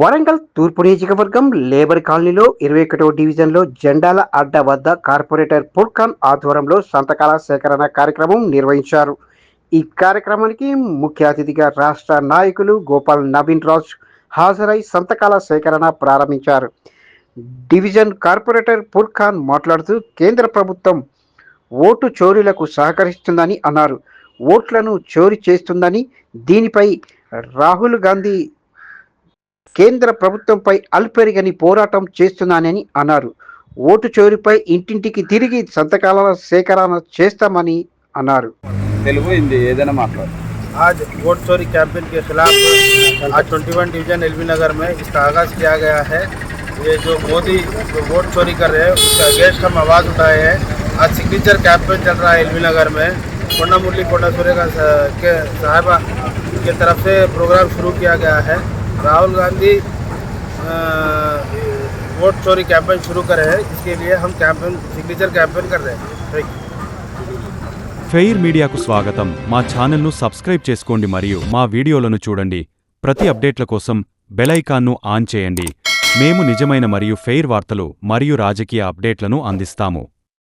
వరంగల్ తూర్పు నియోజకవర్గం లేబర్ కాలనీలో ఇరవై ఒకటో డివిజన్లో జెండాల అడ్డ వద్ద కార్పొరేటర్ పుర్ఖాన్ ఆధ్వర్యంలో సంతకాల సేకరణ కార్యక్రమం నిర్వహించారు. ఈ కార్యక్రమానికి ముఖ్య అతిథిగా రాష్ట్ర నాయకులు గోపాల్ నవీన్ రాజ్ హాజరై సంతకాల సేకరణ ప్రారంభించారు. డివిజన్ కార్పొరేటర్ పుర్ఖాన్ మాట్లాడుతూ కేంద్ర ప్రభుత్వం ఓటు చోరీలకు సహకరిస్తుందని అన్నారు. ఓట్లను చోరీ చేస్తుందని దీనిపై రాహుల్ గాంధీ కేంద్ర ప్రభుత్వంపై అల్పెరిగని పోరాటం చేస్తున్నానని అన్నారు ఓటు చోరీపై ఇంటింటికి తిరిగి సంతకాల సేకరణ చేస్తామని అన్నారు తెలుగు హిందీ ఏదైనా మాట్లాడు आज वोट चोरी कैंपेन के खिलाफ आज 21 डिवीजन एलबी नगर में इसका आगाज़ किया गया है ये जो मोदी जो वोट चोरी कर रहे हैं उसके अगेंस्ट हम आवाज़ उठाए हैं आज सिग्नेचर कैंपेन चल रहा है एलबी नगर में कोंडा मुरली कोंडा सूर्य का स- के साहिबा की तरफ से प्रोग्राम शुरू किया गया है राहुल गांधी अ, वोट चोरी कैंपेन शुरू करे हैं इसके लिए हम कैंपेन सिग्नेचर कैंपेन कर रहे हैं थैंक यू ఫెయిర్ మీడియాకు స్వాగతం మా ఛానల్ను సబ్స్క్రైబ్ చేసుకోండి మరియు మా వీడియోలను చూడండి ప్రతి అప్డేట్ల కోసం బెల్ ఐకాన్ను ఆన్ చేయండి మేము నిజమైన మరియు ఫెయిర్ వార్తలు మరియు రాజకీయ అప్డేట్లను అందిస్తాము